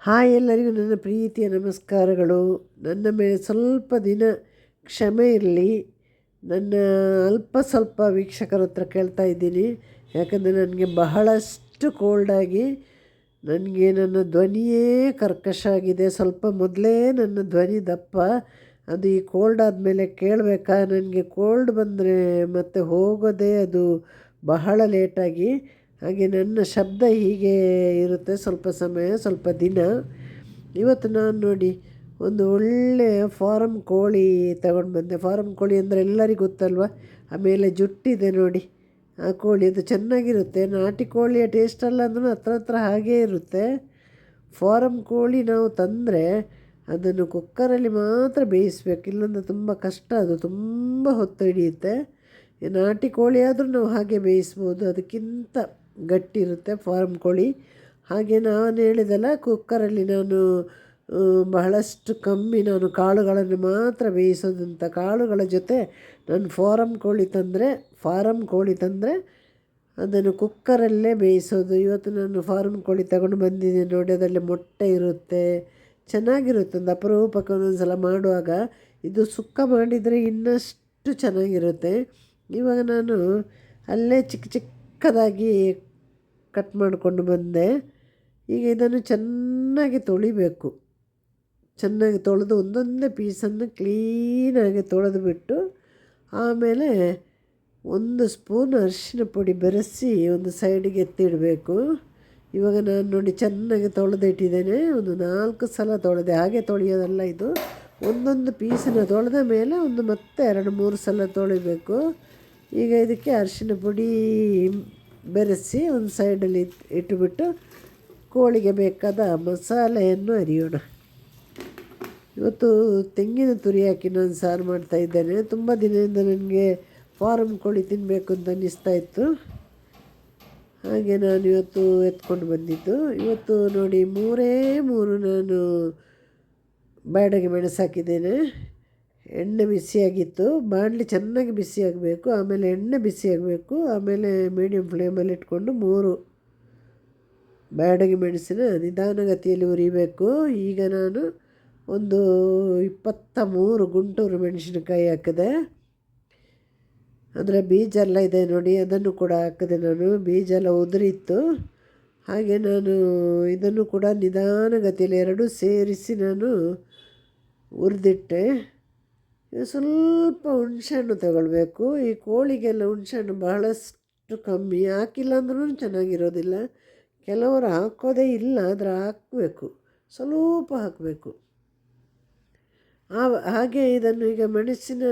Hi ಎಲ್ಲರಿಗೂ ನನ್ನ ಪ್ರೀತಿಯ ನಮಸ್ಕಾರಗಳು. ನನ್ನ ಮೇಲೆ ಸ್ವಲ್ಪ ದಿನ ಕ್ಷಮೆ ಇರಲಿ. ನನ್ನ ಅಲ್ಪ ಸ್ವಲ್ಪ ವೀಕ್ಷಕರ ಹತ್ರ ಕೇಳ್ತಾ ಇದ್ದೀನಿ. ಯಾಕಂದರೆ ನನಗೆ ಬಹಳಷ್ಟು ಕೋಲ್ಡಾಗಿ ನನಗೆ ನನ್ನ ಧ್ವನಿಯೇ ಕರ್ಕಶ ಆಗಿದೆ. ಸ್ವಲ್ಪ ಮೊದಲೇ ನನ್ನ ಧ್ವನಿ ದಪ್ಪ. ಅದು ಈ ಕೋಲ್ಡ್ ಆದಮೇಲೆ ಕೇಳಬೇಕಾ? ನನಗೆ ಕೋಲ್ಡ್ ಬಂದರೆ ಮತ್ತೆ ಹೋಗೋದೇ ಅದು ಬಹಳ ಲೇಟಾಗಿ ಹಾಗೆ ನನ್ನ ಶಬ್ದ ಹೀಗೆ ಇರುತ್ತೆ. ಸ್ವಲ್ಪ ಸಮಯ, ಸ್ವಲ್ಪ ದಿನ. ಇವತ್ತು ನಾನು ನೋಡಿ ಒಂದು ಒಳ್ಳೆಯ ಫಾರಮ್ ಕೋಳಿ ತಗೊಂಡು ಬಂದೆ. ಫಾರಮ್ ಕೋಳಿ ಅಂದರೆ ಎಲ್ಲರಿಗೂ ಗೊತ್ತಲ್ವ? ಆಮೇಲೆ ಜುಟ್ಟಿದೆ ನೋಡಿ. ಆ ಕೋಳಿ ಅದು ಚೆನ್ನಾಗಿರುತ್ತೆ. ನಾಟಿ ಕೋಳಿಯ ಟೇಸ್ಟ್ ಅಲ್ಲ ಅಂದ್ರೂ ಹತ್ರ ಹತ್ರ ಹಾಗೇ ಇರುತ್ತೆ. ಫಾರಮ್ ಕೋಳಿ ನಾವು ತಂದರೆ ಅದನ್ನು ಕುಕ್ಕರಲ್ಲಿ ಮಾತ್ರ ಬೇಯಿಸ್ಬೇಕು. ಇಲ್ಲಾಂದರೆ ತುಂಬ ಕಷ್ಟ. ಅದು ತುಂಬ ಹೊತ್ತು ಹಿಡಿಯುತ್ತೆ. ನಾಟಿ ಕೋಳಿ ಆದರೂ ನಾವು ಹಾಗೆ ಬೇಯಿಸ್ಬೋದು. ಅದಕ್ಕಿಂತ ಗಟ್ಟಿ ಇರುತ್ತೆ ಫಾರ್ಮ್ ಕೋಳಿ. ಹಾಗೆ ನಾನು ಹೇಳಿದಲ್ಲ, ಕುಕ್ಕರಲ್ಲಿ ನಾನು ಬಹಳಷ್ಟು ಕಮ್ಮಿ ನಾನು ಕಾಳುಗಳನ್ನು ಮಾತ್ರ ಬೇಯಿಸೋದಂಥ ಕಾಳುಗಳ ಜೊತೆ ನಾನು ಫಾರಮ್ ಕೋಳಿ ತಂದರೆ ಫಾರಮ್ ಕೋಳಿ ತಂದರೆ ಅದನ್ನು ಕುಕ್ಕರಲ್ಲೇ ಬೇಯಿಸೋದು. ಇವತ್ತು ನಾನು ಫಾರಮ್ ಕೋಳಿ ತಗೊಂಡು ಬಂದಿದ್ದೀನಿ, ನೋಡಿ ಅದರಲ್ಲಿ ಮೊಟ್ಟೆ ಇರುತ್ತೆ, ಚೆನ್ನಾಗಿರುತ್ತೆ. ಒಂದು ಅಪರೂಪಕ್ಕೆ ಒಂದೊಂದು ಸಲ ಮಾಡುವಾಗ ಇದು ಸುಕ್ಕ ಮಾಡಿದರೆ ಇನ್ನಷ್ಟು ಚೆನ್ನಾಗಿರುತ್ತೆ. ಇವಾಗ ನಾನು ಅಲ್ಲೇ ಚಿಕ್ಕ ಚಿಕ್ಕದಾಗಿ ಕಟ್ ಮಾಡಿಕೊಂಡು ಬಂದೆ. ಈಗ ಇದನ್ನು ಚೆನ್ನಾಗಿ ತೊಳಿಬೇಕು. ಚೆನ್ನಾಗಿ ತೊಳೆದು ಒಂದೊಂದೇ ಪೀಸನ್ನು ಕ್ಲೀನಾಗಿ ತೊಳೆದು ಬಿಟ್ಟು ಆಮೇಲೆ ಒಂದು ಸ್ಪೂನ್ ಅರಿಶಿನ ಪುಡಿ ಬೆರೆಸಿ ಒಂದು ಸೈಡಿಗೆ ಎತ್ತಿಡಬೇಕು. ಇವಾಗ ನಾನು ನೋಡಿ ಚೆನ್ನಾಗಿ ತೊಳೆದಿಟ್ಟಿದ್ದೇನೆ. ಒಂದು ನಾಲ್ಕು ಸಲ ತೊಳೆದೆ. ಹಾಗೆ ತೊಳೆಯೋದಲ್ಲ ಇದು. ಒಂದೊಂದು ಪೀಸನ್ನು ತೊಳೆದ ಮೇಲೆ ಒಂದು ಮತ್ತೆ ಎರಡು ಮೂರು ಸಲ ತೊಳಿಬೇಕು. ಈಗ ಇದಕ್ಕೆ ಅರಿಶಿನ ಪುಡಿ ಬೆರೆಸಿ ಒಂದು ಸೈಡಲ್ಲಿ ಇಟ್ಟುಬಿಟ್ಟು ಕೋಳಿಗೆ ಬೇಕಾದ ಮಸಾಲೆಯನ್ನು ಅರಿಯೋಣ. ಇವತ್ತು ತೆಂಗಿನ ತುರಿ ಹಾಕಿ ನಾನು ಸಾರು ಮಾಡ್ತಾಯಿದ್ದೇನೆ ತುಂಬ ದಿನದಿಂದ ನನಗೆ ಫಾರಮ್ ಕೋಳಿ ತಿನ್ನಬೇಕು ಅಂತ ಅನ್ನಿಸ್ತಾ ಇತ್ತು. ಹಾಗೆ ನಾನು ಇವತ್ತು ಎತ್ಕೊಂಡು ಬಂದಿದ್ದು. ಇವತ್ತು ನೋಡಿ ಮೂರೇ ಮೂರು ನಾನು ಬ್ಯಾಡಗೆ ಮೆಣಸು ಹಾಕಿದ್ದೇನೆ. ಎಣ್ಣೆ ಬಿಸಿಯಾಗಿತ್ತು. ಬಾಣಲಿ ಚೆನ್ನಾಗಿ ಬಿಸಿಯಾಗಬೇಕು. ಆಮೇಲೆ ಎಣ್ಣೆ ಬಿಸಿಯಾಗಬೇಕು. ಆಮೇಲೆ ಮೀಡಿಯಮ್ ಫ್ಲೇಮಲ್ಲಿ ಇಟ್ಕೊಂಡು ಮೂರು ಬ್ಯಾಡಗಿ ಮೆಣಸಿನ ನಿಧಾನಗತಿಯಲ್ಲಿ ಉರಿಬೇಕು. ಈಗ ನಾನು ಒಂದು ಇಪ್ಪತ್ತ ಮೂರು ಗುಂಟೂರು ಮೆಣಸಿನಕಾಯಿ ಹಾಕಿದೆ. ಅಂದರೆ ಬೀಜ ಎಲ್ಲ ಇದೆ ನೋಡಿ, ಅದನ್ನು ಕೂಡ ಹಾಕಿದೆ ನಾನು. ಬೀಜ ಎಲ್ಲ ಉದುರಿತ್ತು. ಹಾಗೆ ನಾನು ಇದನ್ನು ಕೂಡ ನಿಧಾನಗತಿಯಲ್ಲಿ ಎರಡೂ ಸೇರಿಸಿ ನಾನು ಹುರಿದಿಟ್ಟೆ ಸ್ವಲ್ಪ ಹುಣಸೆಹಣ್ಣು ತಗೊಳ್ಬೇಕು. ಈ ಕೋಳಿಗೆಲ್ಲ ಹುಣಸೆಹಣ್ಣು ಬಹಳಷ್ಟು ಕಮ್ಮಿ ಹಾಕಿಲ್ಲ ಅಂದ್ರೂ ಚೆನ್ನಾಗಿರೋದಿಲ್ಲ. ಕೆಲವರು ಹಾಕೋದೇ ಇಲ್ಲ, ಆದರೆ ಹಾಕಬೇಕು. ಸ್ವಲ್ಪ ಹಾಕಬೇಕು. ಹಾಗೆ ಇದನ್ನು ಈಗ ಮೆಣಸಿನ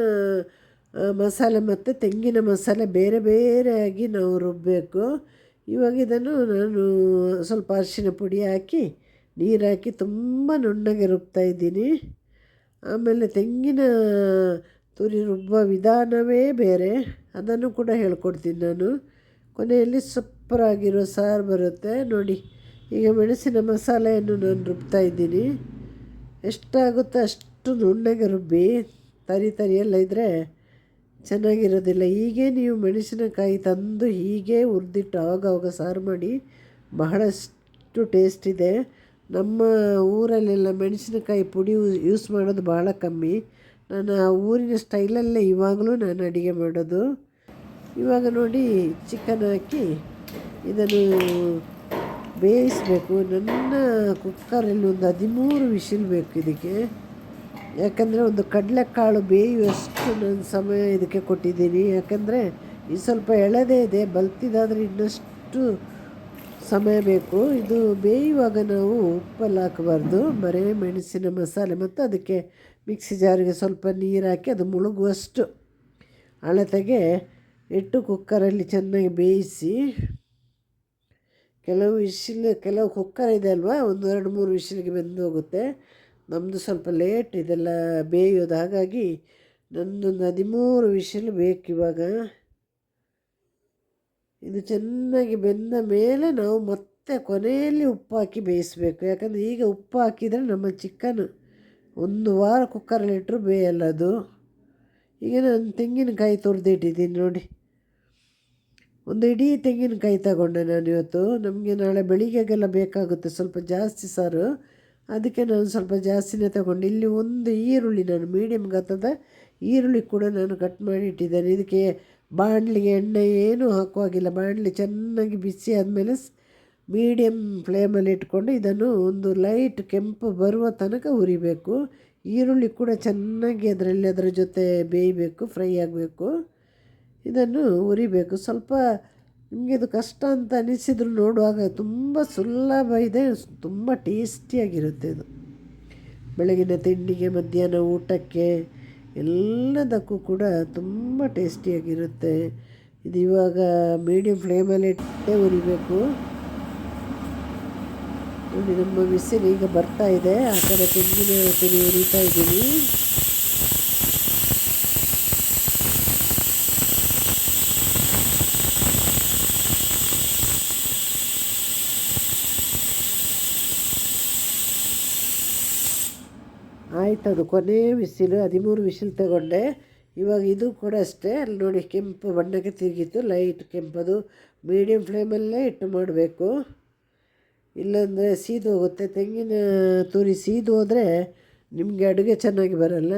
ಮಸಾಲೆ ಮತ್ತು ತೆಂಗಿನ ಮಸಾಲೆ ಬೇರೆ ಬೇರೆಯಾಗಿ ನಾವು ರುಬ್ಬಬೇಕು ಇವಾಗ ಇದನ್ನು ನಾನು ಸ್ವಲ್ಪ ಅರಿಶಿನ ಪುಡಿ ಹಾಕಿ, ನೀರು ಹಾಕಿ ತುಂಬ ನುಣ್ಣಗೆ ರುಬ್ತಾ ಇದ್ದೀನಿ. ಆಮೇಲೆ ತೆಂಗಿನ ತುರಿ ರುಬ್ಬೋ ವಿಧಾನವೇ ಬೇರೆ. ಅದನ್ನು ಕೂಡ ಹೇಳ್ಕೊಡ್ತೀನಿ ನಾನು. ಕೊನೆಯಲ್ಲಿ ಸೂಪರಾಗಿರೋ ಸಾರು ಬರುತ್ತೆ. ನೋಡಿ, ಈಗ ಮೆಣಸಿನ ಮಸಾಲೆಯನ್ನು ನಾನು ರುಬ್ತಾ ಇದ್ದೀನಿ. ಎಷ್ಟಾಗುತ್ತೋ ಅಷ್ಟು ನುಣ್ಣಗೆ ರುಬ್ಬಿ, ತರಿ ತರಿ ಎಲ್ಲ ಇದ್ದರೆ ಚೆನ್ನಾಗಿರೋದಿಲ್ಲ. ಹೀಗೆ ನೀವು ಮೆಣಸಿನಕಾಯಿ ತಂದು ಹೀಗೆ ಹುರಿದಿಟ್ಟು ಆವಾಗವಾಗ ಸಾರು ಮಾಡಿ ಬಹಳಷ್ಟು ಟೇಸ್ಟ್ ಇದೆ. ನಮ್ಮ ಊರಲ್ಲೆಲ್ಲ ಮೆಣಸಿನಕಾಯಿ ಪುಡಿ ಯೂಸ್ ಮಾಡೋದು ಭಾಳ ಕಮ್ಮಿ. ನಾನು ಆ ಊರಿನ ಸ್ಟೈಲಲ್ಲೇ ಇವಾಗಲೂ ನಾನು ಅಡುಗೆ ಮಾಡೋದು. ಇವಾಗ ನೋಡಿ ಚಿಕನ್ ಹಾಕಿ ಇದನ್ನು ಬೇಯಿಸಬೇಕು. ನನ್ನ ಕುಕ್ಕರಲ್ಲಿ ಒಂದು ಹದಿಮೂರು ವಿಷಿಲ್ ಬೇಕು ಇದಕ್ಕೆ. ಯಾಕಂದರೆ ಒಂದು ಕಡಲೆಕಾಳು ಬೇಯುವಷ್ಟು ನಾನು ಸಮಯ ಇದಕ್ಕೆ ಕೊಟ್ಟಿದ್ದೀನಿ. ಯಾಕಂದರೆ ಇದು ಸ್ವಲ್ಪ ಎಳೆದೇ ಇದೆ, ಬಲ್ತಿದಾದರೆ ಇನ್ನಷ್ಟು ಸಮಯ ಬೇಕು. ಇದು ಬೇಯುವಾಗ ನಾವು ಉಪ್ಪಲ್ಲಿ ಹಾಕಬಾರ್ದು. ಬರೀ ಮೆಣಸಿನ ಮಸಾಲೆ ಮತ್ತು ಅದಕ್ಕೆ ಮಿಕ್ಸಿ ಜಾರಿಗೆ ಸ್ವಲ್ಪ ನೀರು ಹಾಕಿ ಅದು ಮುಳುಗುವಷ್ಟು ಅಳತೆಗೆ ಇಟ್ಟು ಕುಕ್ಕರಲ್ಲಿ ಚೆನ್ನಾಗಿ ಬೇಯಿಸಿ ಕೆಲವು ವಿಶಿಲ್ ಕೆಲವು ಕುಕ್ಕರ್ ಇದೆ ಅಲ್ವಾ? ಒಂದು ಎರಡು ಮೂರು ವಿಶಿಲ್ಗೆ ಬೆಂದು ಹೋಗುತ್ತೆ. ನಮ್ಮದು ಸ್ವಲ್ಪ ಲೇಟ್ ಇದೆಲ್ಲ ಬೇಯೋದು. ಹಾಗಾಗಿ ನನ್ನೊಂದು ಹದಿಮೂರು ವಿಶಿಲ್ ಇವಾಗ. ಇದು ಚೆನ್ನಾಗಿ ಬೆಂದ ಮೇಲೆ ನಾವು ಮತ್ತೆ ಕೊನೆಯಲ್ಲಿ ಉಪ್ಪು ಹಾಕಿ ಬೇಯಿಸಬೇಕು. ಯಾಕಂದರೆ ಈಗ ಉಪ್ಪು ಹಾಕಿದರೆ ನಮ್ಮ ಚಿಕನ್ ಒಂದು ವಾರ ಕುಕ್ಕರಲ್ಲಿಟ್ಟರು ಬೇಯಲ್ಲ ಅದು. ಈಗ ನಾನು ತೆಂಗಿನಕಾಯಿ ತುರಿದಿಟ್ಟಿದ್ದೀನಿ ನೋಡಿ. ಒಂದು ಇಡೀ ತೆಂಗಿನಕಾಯಿ ತಗೊಂಡೆ ನಾನು ಇವತ್ತು. ನಮಗೆ ನಾಳೆ ಬೆಳಿಗ್ಗೆಗೆಲ್ಲ ಬೇಕಾಗುತ್ತೆ ಸ್ವಲ್ಪ ಜಾಸ್ತಿ ಸಾರು. ಅದಕ್ಕೆ ನಾನು ಸ್ವಲ್ಪ ಜಾಸ್ತಿನೇ ತಗೊಂಡು. ಇಲ್ಲಿ ಒಂದು ಈರುಳ್ಳಿ ನಾನು ಮೀಡಿಯಮ್ ಗಾತ್ರದ ಈರುಳ್ಳಿ ಕೂಡ ನಾನು ಕಟ್ ಮಾಡಿ ಇಟ್ಟಿದ್ದೇನೆ. ಇದಕ್ಕೆ ಬಾಣಲಿಗೆ ಎಣ್ಣೆ ಏನೂ ಹಾಕುವಾಗಿಲ್ಲ. ಬಾಣಲಿ ಚೆನ್ನಾಗಿ ಬಿಸಿ ಆದಮೇಲೆ ಮೀಡಿಯಮ್ ಫ್ಲೇಮಲ್ಲಿ ಇಟ್ಕೊಂಡು ಇದನ್ನು ಒಂದು ಲೈಟ್ ಕೆಂಪು ಬರುವ ತನಕ ಹುರಿಬೇಕು. ಈರುಳ್ಳಿ ಕೂಡ ಚೆನ್ನಾಗಿ ಅದರಲ್ಲಿ ಅದರ ಜೊತೆ ಬೇಯಬೇಕು, ಫ್ರೈ ಆಗಬೇಕು. ಇದನ್ನು ಹುರಿಬೇಕು. ಸ್ವಲ್ಪ ನಿಮಗೆ ಇದು ಕಷ್ಟ ಅಂತ ಅನಿಸಿದ್ರು ನೋಡುವಾಗ ತುಂಬ ಸುಲಭ ಇದೆ. ತುಂಬ ಟೇಸ್ಟಿಯಾಗಿರುತ್ತೆ ಇದು. ಬೆಳಗಿನ ತಿಂಡಿಗೆ ಮಧ್ಯಾಹ್ನ ಊಟಕ್ಕೆ ಎಲ್ಲದಕ್ಕೂ ಕೂಡ ತುಂಬ ಟೇಸ್ಟಿಯಾಗಿರುತ್ತೆ. ಇದು ಇವಾಗ ಮೀಡಿಯಮ್ ಫ್ಲೇಮಲ್ಲಿ ಇಟ್ಟೇ ಉರಿಬೇಕು ನೋಡಿ, ನಮ್ಮ ಬಿಸಿಲು ಈಗ ಬರ್ತಾ ಇದೆ. ಆ ಕಡೆ ತೆಂಗಿನ ತುರಿ ಉರಿತಾ ಇದ್ದೀನಿ. ಅದು ಕೊನೆ ವಿಸಿಲು ಹದಿಮೂರು ವಿಸಿಲ್ ತಗೊಂಡೆ. ಇವಾಗ ಇದು ಕೂಡ ಅಷ್ಟೇ. ಅಲ್ಲಿ ನೋಡಿ ಕೆಂಪು ಬಣ್ಣಕ್ಕೆ ತಿರುಗಿತ್ತು. ಲೈಟ್ ಕೆಂಪದು. ಮೀಡಿಯಮ್ ಫ್ಲೇಮಲ್ಲೇ ಇಟ್ಟು ಮಾಡಬೇಕು. ಇಲ್ಲಾಂದರೆ ಸೀದು ಹೋಗುತ್ತೆ. ತೆಂಗಿನ ತುರಿ ಸೀದು ಹೋದರೆ ನಿಮಗೆ ಅಡುಗೆ ಚೆನ್ನಾಗಿ ಬರಲ್ಲ.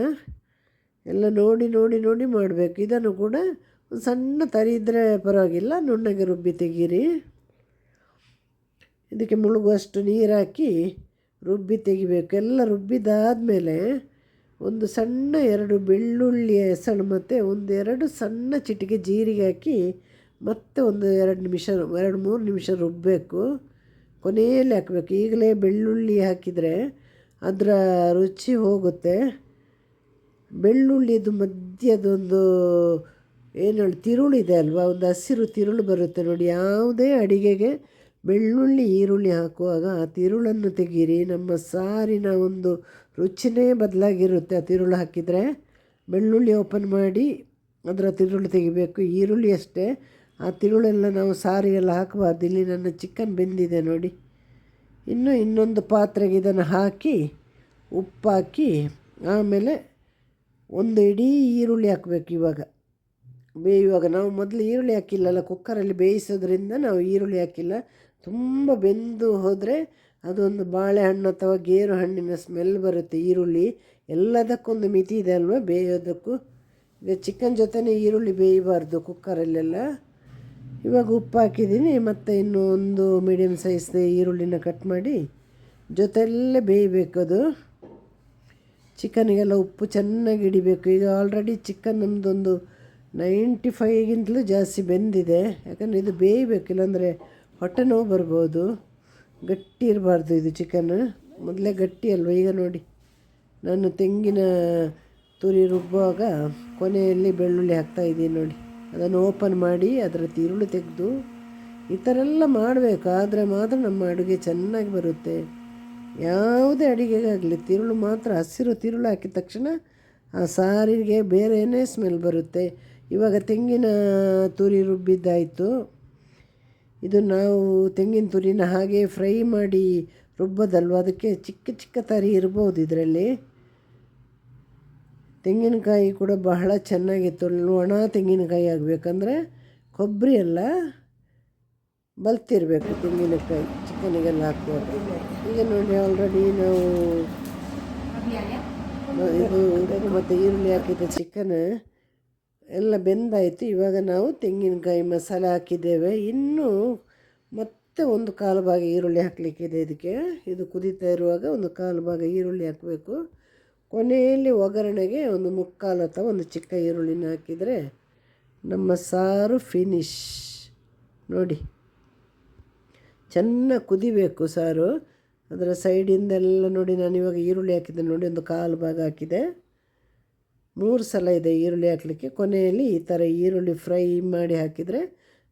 ಎಲ್ಲ ನೋಡಿ ನೋಡಿ ನೋಡಿ ಮಾಡಬೇಕು. ಇದನ್ನು ಕೂಡ ಒಂದು ಸಣ್ಣ ತರಿ ಇದ್ದರೆ ಪರವಾಗಿಲ್ಲ. ನುಣ್ಣಗೆ ರುಬ್ಬಿ ತೆಗೀರಿ. ಇದಕ್ಕೆ ಮುಳುಗುವಷ್ಟು ನೀರು ಹಾಕಿ ರುಬ್ಬಿ ತೆಗಿಬೇಕು. ಎಲ್ಲ ರುಬ್ಬಿದಾದಮೇಲೆ ಒಂದು ಸಣ್ಣ ಎರಡು ಬೆಳ್ಳುಳ್ಳಿಯ ಹೆಸಳು ಮತ್ತು ಒಂದೆರಡು ಸಣ್ಣ ಚಿಟಿಕೆ ಜೀರಿಗೆ ಹಾಕಿ ಮತ್ತೆ ಒಂದು ಎರಡು ನಿಮಿಷ, ಎರಡು ಮೂರು ನಿಮಿಷ ರುಬ್ಬಬೇಕು ಕೊನೆಯಲ್ಲಿ ಹಾಕಬೇಕು. ಈಗಲೇ ಬೆಳ್ಳುಳ್ಳಿ ಹಾಕಿದರೆ ಅದರ ರುಚಿ ಹೋಗುತ್ತೆ. ಬೆಳ್ಳುಳ್ಳಿದು ಮಧ್ಯದೊಂದು ಏನು ತಿರುಳು ಇದೆ ಅಲ್ವಾ? ಒಂದು ಹಸಿರು ತಿರುಳು ಬರುತ್ತೆ ನೋಡಿ, ಯಾವುದೇ ಅಡಿಗೆಗೆ ಬೆಳ್ಳುಳ್ಳಿ, ಈರುಳ್ಳಿ ಹಾಕುವಾಗ ಆ ತಿರುಳನ್ನು ತೆಗೀರಿ. ನಮ್ಮ ಸಾರಿನ ಒಂದು ರುಚಿನೇ ಬದಲಾಗಿರುತ್ತೆ. ಆ ತಿರುಳು ಹಾಕಿದರೆ ಬೆಳ್ಳುಳ್ಳಿ ಓಪನ್ ಮಾಡಿ ಅದರ ತಿರುಳು ತೆಗಿಬೇಕು. ಈರುಳ್ಳಿ ಅಷ್ಟೇ. ಆ ತಿರುಳೆಲ್ಲ ನಾವು ಸಾರಿಗೆಲ್ಲ ಹಾಕಬಾರ್ದು. ಇಲ್ಲಿ ನನ್ನ ಚಿಕನ್ ಬೆಂದಿದೆ ನೋಡಿ. ಇನ್ನು ಇನ್ನೊಂದು ಪಾತ್ರೆಗೆ ಇದನ್ನು ಹಾಕಿ, ಉಪ್ಪಾಕಿ, ಆಮೇಲೆ ಒಂದು ಇಡೀ ಈರುಳ್ಳಿ ಹಾಕಬೇಕು ಇವಾಗ. ಬೇಯುವಾಗ ನಾವು ಮೊದಲು ಈರುಳ್ಳಿ ಹಾಕಿಲ್ಲಲ್ಲ ಕುಕ್ಕರಲ್ಲಿ ಬೇಯಿಸೋದ್ರಿಂದ ನಾವು ಈರುಳ್ಳಿ ಹಾಕಿಲ್ಲ. ತುಂಬ ಬೆಂದು ಹೋದರೆ ಅದೊಂದು ಬಾಳೆಹಣ್ಣು ಅಥವಾ ಗೇರು ಹಣ್ಣಿನ ಸ್ಮೆಲ್ ಬರುತ್ತೆ, ಈರುಳ್ಳಿ. ಎಲ್ಲದಕ್ಕೊಂದು ಮಿತಿ ಇದೆ ಅಲ್ವಾ? ಬೇಯೋದಕ್ಕೂ. ಈಗ ಚಿಕನ್ ಜೊತೆನೇ ಈರುಳ್ಳಿ ಬೇಯಬಾರ್ದು ಕುಕ್ಕರಲ್ಲೆಲ್ಲ ಇವಾಗ ಉಪ್ಪು ಹಾಕಿದ್ದೀನಿ, ಮತ್ತು ಇನ್ನೂ ಒಂದು ಮೀಡಿಯಮ್ ಸೈಜ್ ಈರುಳ್ಳಿನ ಕಟ್ ಮಾಡಿ ಜೊತೆಯಲ್ಲೇ ಬೇಯಬೇಕು ಅದು. ಚಿಕನಿಗೆಲ್ಲ ಉಪ್ಪು ಚೆನ್ನಾಗಿ ಹಿಡಿಬೇಕು. ಈಗ ಆಲ್ರೆಡಿ ಚಿಕನ್ ನಮ್ಮದೊಂದು ನೈಂಟಿ ಫೈವ್ಗಿಂತಲೂ ಜಾಸ್ತಿ ಬೆಂದಿದೆ. ಯಾಕಂದರೆ ಇದು ಬೇಯಬೇಕು, ಇಲ್ಲಾಂದರೆ ಹೊಟ್ಟೆ ನೋವು ಬರ್ಬೋದು. ಗಟ್ಟಿ ಇರಬಾರ್ದು ಇದು ಚಿಕನ್ ಮೊದಲೇ ಗಟ್ಟಿ ಅಲ್ವ? ಈಗ ನೋಡಿ. ನಾನು ತೆಂಗಿನ ತುರಿ ರುಬ್ಬುವಾಗ ಕೊನೆಯಲ್ಲಿ ಬೆಳ್ಳುಳ್ಳಿ ಹಾಕ್ತಾಯಿದ್ದೀನಿ ನೋಡಿ. ಅದನ್ನು ಓಪನ್ ಮಾಡಿ ಅದರ ತಿರುಳು ತೆಗೆದು ಈ ಥರ ಎಲ್ಲ ಮಾಡಬೇಕು. ಆದರೆ ಮಾತ್ರ ನಮ್ಮ ಅಡುಗೆ ಚೆನ್ನಾಗಿ ಬರುತ್ತೆ. ಯಾವುದೇ ಅಡುಗೆಗಾಗಲಿ ತಿರುಳು ಮಾತ್ರ, ಹಸಿರು ತಿರುಳು ಹಾಕಿದ ತಕ್ಷಣ ಆ ಸಾರಿಗೆ ಬೇರೆಯೇ ಸ್ಮೆಲ್ ಬರುತ್ತೆ. ಇವಾಗ ತೆಂಗಿನ ತುರಿ ರುಬ್ಬಿದ್ದಾಯಿತು. ಇದು ನಾವು ತೆಂಗಿನ ತುರಿನ ಹಾಗೆ ಫ್ರೈ ಮಾಡಿ ರುಬ್ಬೋದಲ್ವ? ಅದಕ್ಕೆ ಚಿಕ್ಕ ಚಿಕ್ಕ ತರಿ ಇರ್ಬೋದು ಇದರಲ್ಲಿ. ತೆಂಗಿನಕಾಯಿ ಕೂಡ ಬಹಳ ಚೆನ್ನಾಗಿತ್ತು ಒಣ ತೆಂಗಿನಕಾಯಿ ಆಗಬೇಕಂದ್ರೆ ಕೊಬ್ಬರಿ ಎಲ್ಲ ಬಲ್ತಿರಬೇಕು ತೆಂಗಿನಕಾಯಿ ಚಿಕನಿಗೆಲ್ಲ ಹಾಕುವಾಗ. ಈಗ ನೋಡಿ ಆಲ್ರೆಡಿ ನಾವು ಇದು ಮತ್ತು ಈರುಳ್ಳಿ ಹಾಕಿದ ಚಿಕನ್. ಎಲ್ಲ ಬೆಂದಾಯಿತು. ಇವಾಗ ನಾವು ತೆಂಗಿನಕಾಯಿ ಮಸಾಲೆ ಹಾಕಿದ್ದೇವೆ. ಇನ್ನೂ ಮತ್ತೆ ಒಂದು ಕಾಲು ಭಾಗ ಈರುಳ್ಳಿ ಹಾಕಲಿಕ್ಕಿದೆ ಇದಕ್ಕೆ. ಇದು ಕುದೀತಾ ಇರುವಾಗ ಒಂದು ಕಾಲು ಭಾಗ ಈರುಳ್ಳಿ ಹಾಕಬೇಕು. ಕೊನೆಯಲ್ಲಿ ಒಗ್ಗರಣೆಗೆ ಒಂದು ಮುಕ್ಕಾಲು ಅಥವಾ ಒಂದು ಚಿಕ್ಕ ಈರುಳ್ಳಿನ ಹಾಕಿದರೆ ನಮ್ಮ ಸಾರು ಫಿನಿಶ್ ನೋಡಿ, ಚೆನ್ನಾಗಿ ಕುದಿಬೇಕು ಸಾರು. ಅದರ ಸೈಡಿಂದೆಲ್ಲ ನೋಡಿ, ನಾನು ಇವಾಗ ಈರುಳ್ಳಿ ಹಾಕಿದ್ದೆ ನೋಡಿ, ಒಂದು ಕಾಲು ಭಾಗ ಹಾಕಿದೆ ಮೂರು ಸಲ ಇದೆ ಈರುಳ್ಳಿ ಹಾಕಲಿಕ್ಕೆ. ಕೊನೆಯಲ್ಲಿ ಈ ಥರ ಈರುಳ್ಳಿ ಫ್ರೈ ಮಾಡಿ ಹಾಕಿದರೆ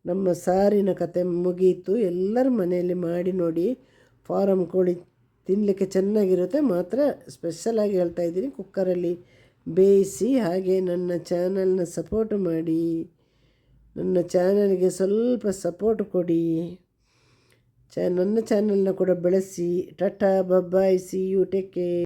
ನಮ್ಮ ಸಾರಿನ ಕತೆ ಮುಗೀತು. ಎಲ್ಲರ ಮನೆಯಲ್ಲಿ ಮಾಡಿ ನೋಡಿ ಫಾರಮ್ ಕೋಳಿ ತಿನ್ನಲಿಕ್ಕೆ ಚೆನ್ನಾಗಿರುತ್ತೆ. ಮಾತ್ರ ಸ್ಪೆಷಲಾಗಿ ಹೇಳ್ತಾ ಇದ್ದೀನಿ, ಕುಕ್ಕರಲ್ಲಿ ಬೇಯಿಸಿ ಹಾಗೆ ನನ್ನ ಚಾನಲ್ನ ಸಪೋರ್ಟ್ ಮಾಡಿ. ನನ್ನ ಚಾನಲ್ಗೆ ಸ್ವಲ್ಪ ಸಪೋರ್ಟ್ ಕೊಡಿ. ಚ ನನ್ನ ಚಾನಲ್ನ ಕೂಡ ಬೆಳೆಸಿ. Tata bye bye see you take